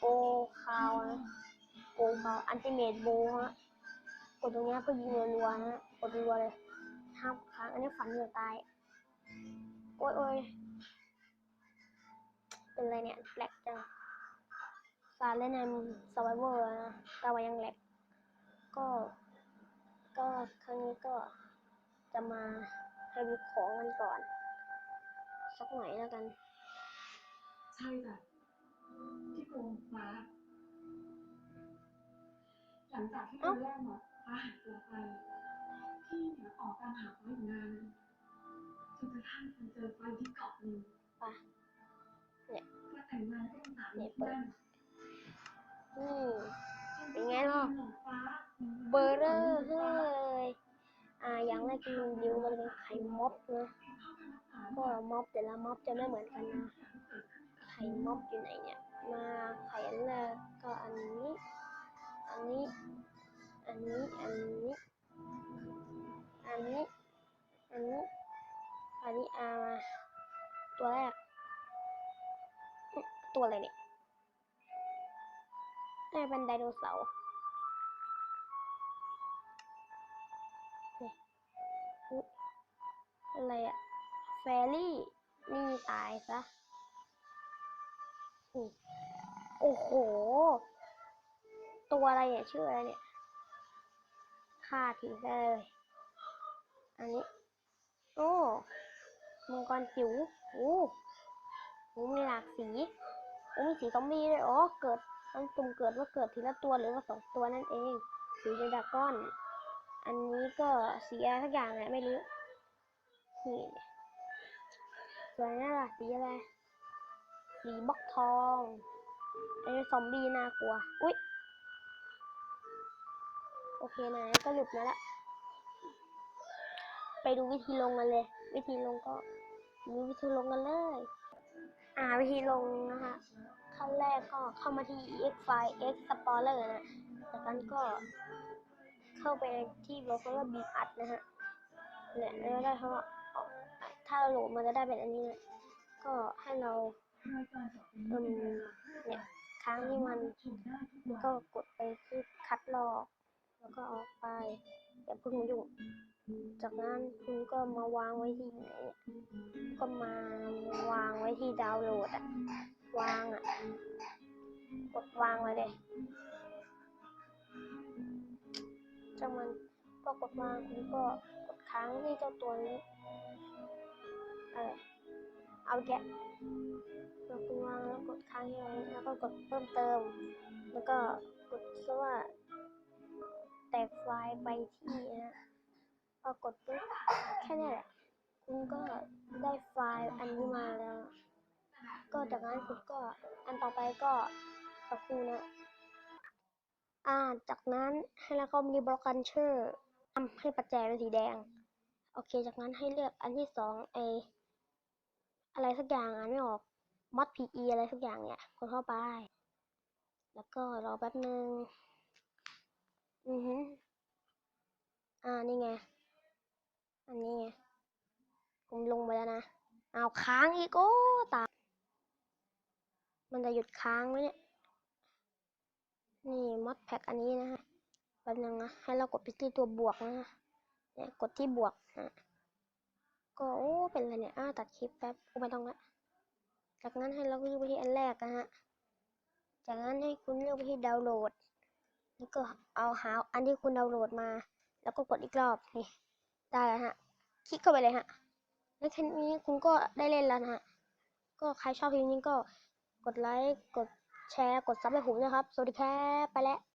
โปคาวนะโปคาวอันติเมตโบฮะกดตรงเนี้ยก็ยิงรัวๆนะกดรัวเลยห้ามค้างอันนี้ฝันเหนือตายโอ้ยโอ้ยเป็นไรเนี่ยแหลกจังการเล่นในสไวเวอร์นะแต่ว่ายังแหลกก็ ก็ครั้งนี้ก็จะมารีวิวของกันก่อน สักหน่อยแล้วกัน ใช่จ้ะ ที่โกงฟ้าหลังจากที่ตอนแรกหมอฟ้าหายตัวไปพี่เนี่ยออกตามหาฟ้าอยู่นานจนกระทั่งไปเจอฟ้าอยู่ที่เกาะหนึ่งไปเนี่ยก็แต่งงานแล้วก็ต้องสามีที่นั่นอืมเป็นไงล่ะหมอฟ้าเบอร์เรอร์เลยอ่าอย่างแรกที่รีวิวมันเป็นไข่ม็อบนะก็ม็อบแต่ละม็อบจะไม่เหมือนกันนะไข่ม็อยู่ไหนเนี่ย มาไข่อันแรกก็อันนี้ อันนี้ อันนี้ อันนี้ อันนี้ อันนี้ อันนี้อามาตัวแรก ตัวอะไรเนี่ยน่าเป็นไดโนเสาร์นี่อุ๊ยอะไรอะแฟรี่ นี่ตายซะ โอ้โห ตัวอะไรเนี่ย ชื่ออะไรเนี่ยฆ่าทิ้งเลย อันนี้ โอ้ มังกรจิ๋วโอ้โหมีหลากสีโอ้มีสีซอมบี้ด้วยอ๋อ เกิดมันตุ่มเกิดว่าเกิดทีละตัวหรือว่าสองตัวนั่นเอง สีเดาก้อน อันนี้ก็สีอะไรสักอย่างแหละไม่รู้ นี่สวนนั่นล่ะสีอะไร สีบล็อกทองไอ้ซอมบี้น่ากลัว อุ๊ย โอเคนะก็หลุดมาละ ไปดูวิธีลงกันเลย วิธีลงก็ดูวิธีลงกันเลย อ่าวิธีลงนะคะขั้นแรกก็เข้ามาที่ x file x explorer นะจากนั้นก็เข้าไปที่บล็อกแล้วก็บีอัดนะฮะเนี่ยแล้วได้เพราะถ้าเราโหลดมันจะได้เป็นอันนี้นะก็ให้เรา เอืมเนี่ยค้างที่มันก็กดไปที่คัดลอก แล้วก็ออกไปอย่าเพิ่งยุ่ง จากนั้นคุณก็มาวางไว้ที่ไหนก็มาวางไว้ที่ดาวน์โหลดอะวางอะกดวางไว้เลยจังมันพอกดวางคุณก็กดค้างที่เจ้าตัวนี้เออ เอาแกะแล้วคุณวางแล้วกดค้างที่ตรงนี้แล้วก็กดเพิ่มเติม แล้วก็กดที่ว่า แตกไฟล์ไปที่นะพอกดปุ๊บแค่นี้แหละ คุณก็ได้ไฟล์อันนี้มาแล้ว ก็จากนั้นคุณก็อันต่อไปก็สักครู่นะอ่าจากนั้นให้เราเข้ามีบล็อกกันเชอร์ทำให้ปัจแจเป็นสีแดง โอเค จากนั้นให้เลือกอันที่สองไอ อะไรสักอย่างอ่านไม่ออกมัด PE อะไรสักอย่างเนี่ยกดเข้าไป แล้วก็รอแป๊บหนึ่งอือฮึอ่านี่ไง อันนี้ไง ผมลงไปแล้วนะ เอาค้างอีกโอ้ตายมันจะหยุดค้างไหมเนี่ย นี่มอดแพ็กอันนี้นะฮะแป๊บนึงนะ ให้เรากดไปที่ตัวบวกนะฮะเนี่ยกดที่บวกนะ ก็โอ้เป็นอะไรเนี่ยอ้าตัดคลิปแป๊บโอ้ไม่ต้องละจากนั้นให้เราเลือกไปที่อันแรกนะฮะจากนั้นให้คุณเลือกไปที่ดาวน์โหลดแล้วก็เอาหาอันที่คุณดาวน์โหลดมา แล้วก็กดอีกรอบนี่ได้แล้วฮะคลิกเข้าไปเลยฮะแล้วแค่นี้คุณก็ได้เล่นแล้วนะฮะก็ใครชอบคลิปนี้ก็กดไลค์กดแชร์กดซับให้ผมนะครับ สวัสดีครับไปแล้ว